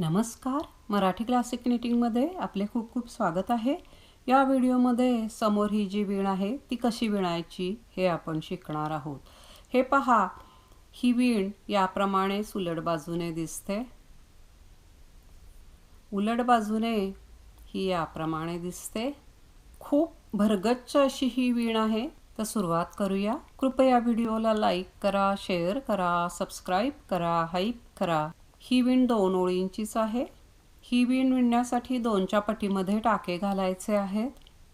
नमस्कार. मराठी क्लासिक निटिंगमध्ये आपले खूप खूप स्वागत आहे. या व्हिडिओमध्ये समोर ही जी वीण आहे ती कशी विणायची हे आपण शिकणार आहोत. हे पहा ही वीण याप्रमाणे उलट बाजूने दिसते. उलट बाजूने ही याप्रमाणे दिसते. खूप भरगच्च अशी ही वीण आहे. तर सुरुवात करूया. कृपया व्हिडिओला लाईक करा शेअर करा सबस्क्राईब करा हाईप करा. ही विण दोन ओळींचीच आहे. ही विण विणण्यासाठी दोनच्या पटीमध्ये टाके घालायचे आहेत.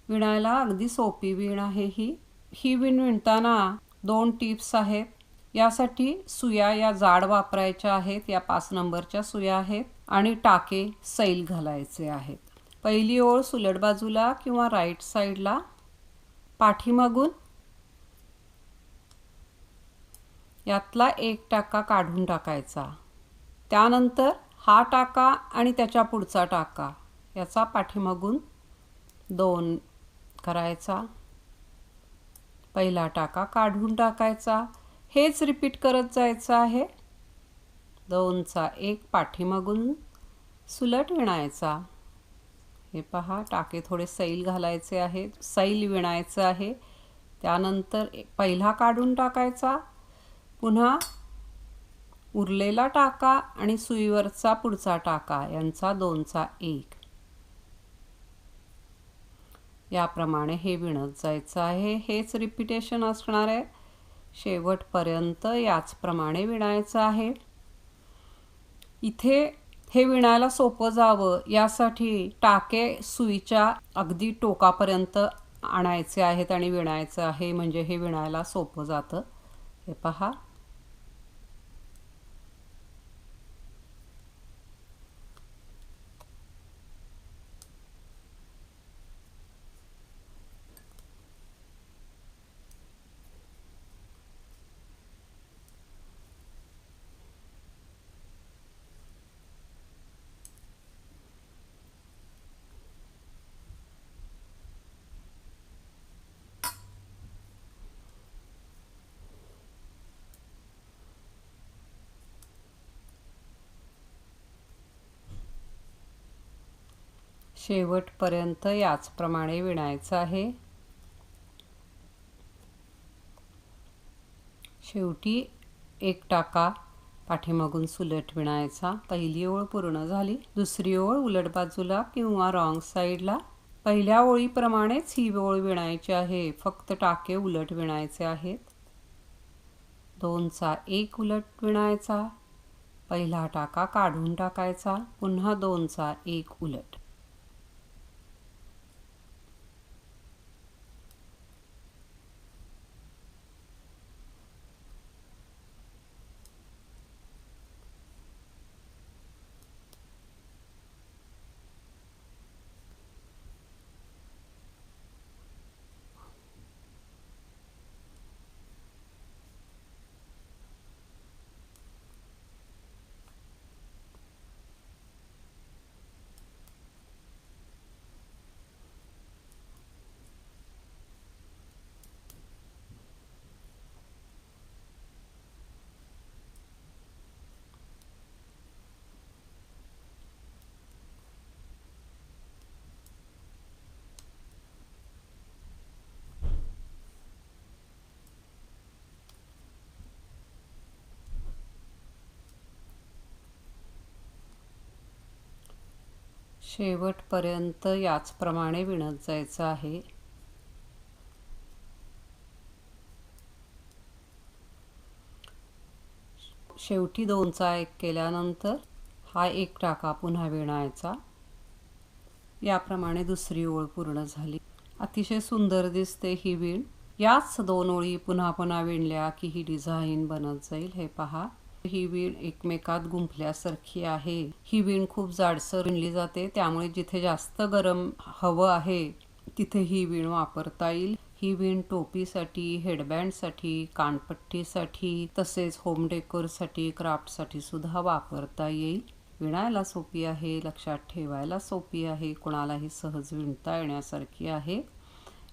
विणायला अगदी सोपी विण आहे ही. ही विण विणताना दोन टिप्स आहेत. यासाठी सुया या जाड वापरायच्या आहेत. या पाच नंबरच्या सुया आहेत आणि टाके सैल घालायचे आहेत. पहिली ओळ सुलट बाजूला किंवा राईट साईडला पाठीमागून यातला एक टाका काढून टाकायचा. त्यानंतर हा टाका आणि त्याच्या पुढचा टाका. याचा पाठीमागून दोन करायचा. पहिला टाका काढून टाकायचा. हेच रिपीट करत जायचं आहे. दोनचा एक पाठीमागून सुलट विणायचा. हे पहा टाके थोडे सैल घालायचे आहे सैल विणायचं आहे. त्यानंतर पहिला काढून टाकायचा. पुन्हा उरलेला टाका आणि सुईवरचा पुढचा टाका यांचा दोनचा एक. याप्रमाणे हे विणत जायचं आहे. हेच रिपिटेशन असणार आहे. शेवटपर्यंत याचप्रमाणे विणायचं आहे. इथे हे विणायला सोपं जावं. यासाठी टाके सुईच्या अगदी टोकापर्यंत आणायचे आहेत आणि विणायचं आहे. म्हणजे हे विणायला सोपं जातं. हे पहा. शेवटपर्यंत याचप्रमाणे विणायचं आहे. शेवटी एक टाका पाठीमागून सुलट विणायचा. पहिली ओळ पूर्ण झाली. दुसरी ओळ उलट बाजूला किंवा रॉंग साईडला. पहिल्या ओळीप्रमाणेच ही ओळ विणायची आहे. फक्त टाके उलट विणायचे आहेत. दोनचा एक उलट विणायचा. पहिला टाका काढून टाकायचा. पुन्हा दोनचा एक उलट. शेवटपर्यंत याचप्रमाणे विणत जायचं आहे. शेवटी दोनचा एक केल्यानंतर हा एक टाका पुन्हा विणायचा. याप्रमाणे दुसरी ओळ पूर्ण झाली. अतिशय सुंदर दिसते ही विण. याच दोन ओळी पुन्हा पुन्हा विणल्या की ही डिझाईन बनत जाईल. हे पहा. ही वीण एकमेकात गुंफल्यासारखी आहे. ही वीण खूप जाडसर विणली जाते त्यामुळे जिथे जास्त गरम हवं आहे तिथे ही वीण वापरता येईल. ही वीण टोपीसाठी हेडबँडसाठी कानपट्टीसाठी तसेच होम डेकोरसाठी क्राफ्टसाठी सुद्धा वापरता येईल. विणायला सोपी आहे लक्षात ठेवायला सोपी आहे कोणालाही सहज विणता येण्यासारखी आहे.